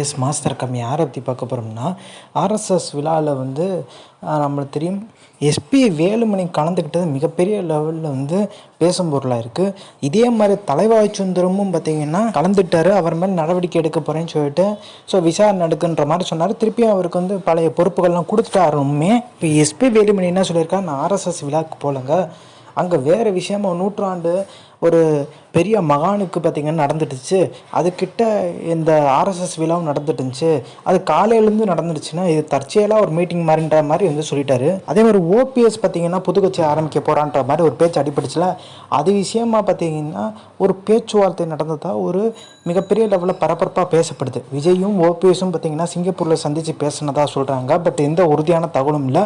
Yes master கம்மி. யாரை பற்றி பார்க்க போகிறோம்னா ஆர்எஸ்எஸ் விழாவில் வந்து நம்மளுக்கு தெரியும் எஸ்பி வேலுமணி கலந்துக்கிட்டது மிகப்பெரிய லெவலில் வந்து பேசும் பொருளாக இருக்குது இதே மாதிரி தலைவாய் சுந்தரமும் பார்த்திங்கன்னா கலந்துட்டார். அவர் மேலே நடவடிக்கை எடுக்க போகிறேன்னு சொல்லிட்டு ஸோ விசாரணை எடுக்குன்ற மாதிரி சொன்னார். திருப்பியும் அவருக்கு வந்து பழைய பொறுப்புகள்லாம் கொடுத்துட்டாருமே. இப்போ எஸ்பி வேலுமணி என்ன சொல்லியிருக்காரு? நான் ஆர்எஸ்எஸ் விழாவுக்கு போகலங்க அங்கே வேறு விஷயமா நூற்றாண்டு ஒரு பெரிய மகானுக்கு பார்த்திங்கன்னா நடந்துட்டுச்சு அதுக்கிட்ட இந்த ஆர்எஸ்எஸ் விழாவும் நடந்துட்டு அது காலையிலேருந்து நடந்துடுச்சுன்னா இது தற்செயலாக ஒரு மீட்டிங் மாதிரின்ற மாதிரி வந்து சொல்லிட்டாரு. அதே மாதிரி ஓபிஎஸ் பார்த்திங்கன்னா புதுக்கட்சி ஆரம்பிக்க போகிறான்ற மாதிரி ஒரு பேச்சு அடிபட்டுச்சுல. அது விஷயமா பார்த்திங்கன்னா ஒரு பேச்சுவார்த்தை நடந்ததாக ஒரு மிகப்பெரிய லெவலில் பரபரப்பாக பேசப்படுது. விஜயும் ஓபிஎஸும் பார்த்திங்கன்னா சிங்கப்பூரில் சந்தித்து பேசினதாக சொல்கிறாங்க பட் எந்த உறுதியான தகவலும் இல்லை.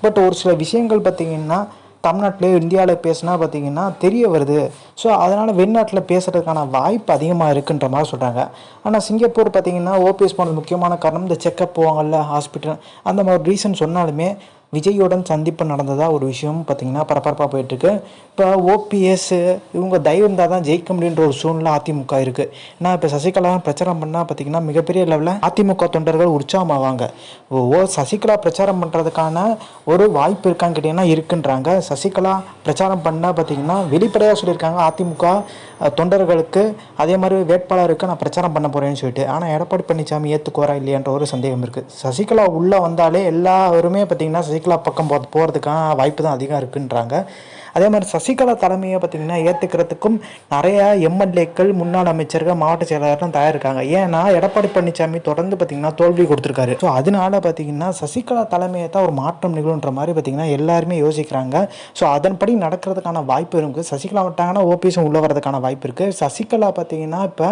பட் ஒரு சில விஷயங்கள் பார்த்திங்கன்னா தமிழ்நாட்டிலே இந்தியாவில் பேசினா பார்த்தீங்கன்னா தெரிய வருது. ஸோ அதனால் வெளிநாட்டில் பேசுகிறதுக்கான வாய்ப்பு அதிகமாக இருக்குன்ற மாதிரி சொல்கிறாங்க ஆனால் சிங்கப்பூர் பார்த்தீங்கன்னா ஓபிஎஸ் போனது முக்கியமான காரணம் இந்த செக்கப் போவாங்கல்ல ஹாஸ்பிட்டல் அந்த மாதிரி ரீசன் சொன்னாலுமே விஜயோடன் சந்திப்பு நடந்ததாக ஒரு விஷயம் பார்த்தீங்கன்னா பரபரப்பாக போயிட்டுருக்கு. இப்போ ஓபிஎஸ் இவங்க தயவு இருந்தால் தான் ஜெயிக்க முடியுன்ற ஒரு சூழ்நிலை அதிமுக இருக்குது ஏன்னா இப்போ சசிகலா பிரச்சாரம் பண்ணால் பார்த்தீங்கன்னா மிகப்பெரிய லெவலில் அதிமுக தொண்டர்கள் உற்சாகமாவாங்க. ஓ ஓ, சசிகலா பிரச்சாரம் பண்ணுறதுக்கான ஒரு வாய்ப்பு இருக்கான்னு கேட்டிங்கன்னா இருக்குன்றாங்க. சசிகலா பிரச்சாரம் பண்ணால் பார்த்தீங்கன்னா வெளிப்படையாக சொல்லியிருக்காங்க அதிமுக தொண்டர்களுக்கு அதே மாதிரி வேட்பாளருக்கு நான் பிரச்சாரம் பண்ண போகிறேன்னு சொல்லிட்டு. ஆனால் எடப்பாடி பழனிசாமி ஏற்றுக்கோறா இல்லையான்ற ஒரு சந்தேகம் இருக்குது சசிகலா உள்ளே வந்தாலே எல்லாருமே பார்த்திங்கன்னா சசிகலா பக்கம் போ போகிறதுக்கான வாய்ப்பு தான் அதிகம் இருக்குன்றாங்க. அதே மாதிரி சசிகலா தலைமையை பார்த்தீங்கன்னா ஏற்றுக்கிறதுக்கும் நிறையா எம்எல்ஏக்கள் முன்னாள் அமைச்சர்கள் மாவட்ட செயலாளர்கள் தயாரிருக்காங்க. ஏன்னா எடப்பாடி பழனிசாமி தொடர்ந்து பார்த்தீங்கன்னா தோல்வி கொடுத்துருக்காரு. ஸோ அதனால பார்த்தீங்கன்னா சசிகலா தலைமையை தான் ஒரு மாற்றம் நிகழுன்ற மாதிரி பார்த்தீங்கன்னா எல்லாருமே யோசிக்கிறாங்க. ஸோ அதன்படி நடக்கிறதுக்கான வாய்ப்பு இருக்குது சசிகலா விட்டாங்கன்னா ஓபிஎஸும் உள்ள வரதுக்கான வாய்ப்பு இருக்குது சசிகலா பார்த்தீங்கன்னா இப்போ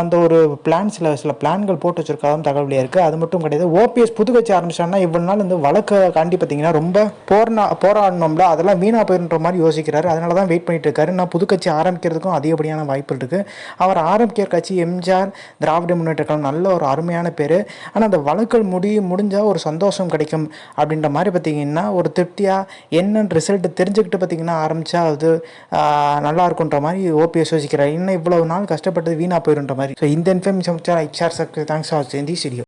அந்த ஒரு பிளான் சில சில பிளான்கள் போட்டு வச்சிருக்காதும் தகவலே இருக்குது அது மட்டும் கிடையாது ஓபிஎஸ் புது கட்சி ஆரம்பிச்சாங்கன்னா இவ்வளோ நாள் இந்த வழக்கு காண்டி பார்த்தீங்கன்னா ரொம்ப போர்னா போராடணும்ல. அதெல்லாம் வீணாக பண்ணுற மாதிரி யோசிக்கிறாரு. அதனால தான் வெயிட் பண்ணிட்டு இருக்காரு. நான் புது கட்சி ஆரம்பிக்கிறதுக்கும் அதிகப்படியான வாய்ப்பு இருக்குது அவர் ஆரம்பிக்கிற கட்சி எம்ஜிஆர் திராவிட முன்னேற்ற கழகம் நல்ல ஒரு அருமையான பேர். ஆனால் அந்த வழக்குகள் முடி முடிஞ்சால் ஒரு சந்தோஷம் கிடைக்கும் அப்படின்ற மாதிரி பார்த்தீங்கன்னா ஒரு திருப்தியாக என்னன்னு ரிசல்ட் தெரிஞ்சுக்கிட்டு பார்த்தீங்கன்னா ஆரம்பித்தா அது நல்லா இருக்குன்ற மாதிரி ஓபிஎஸ் யோசிக்கிறார். இன்னும் இவ்வளவு நாள் கஷ்டப்பட்டது வீணாக போயிருன்ற மாதிரி. ஸோ இந்த இன்ஃபர்மேஷன் ஐச்சார் சார் தேங்க்ஸ் ஃபார் சேந்தி சிடியோ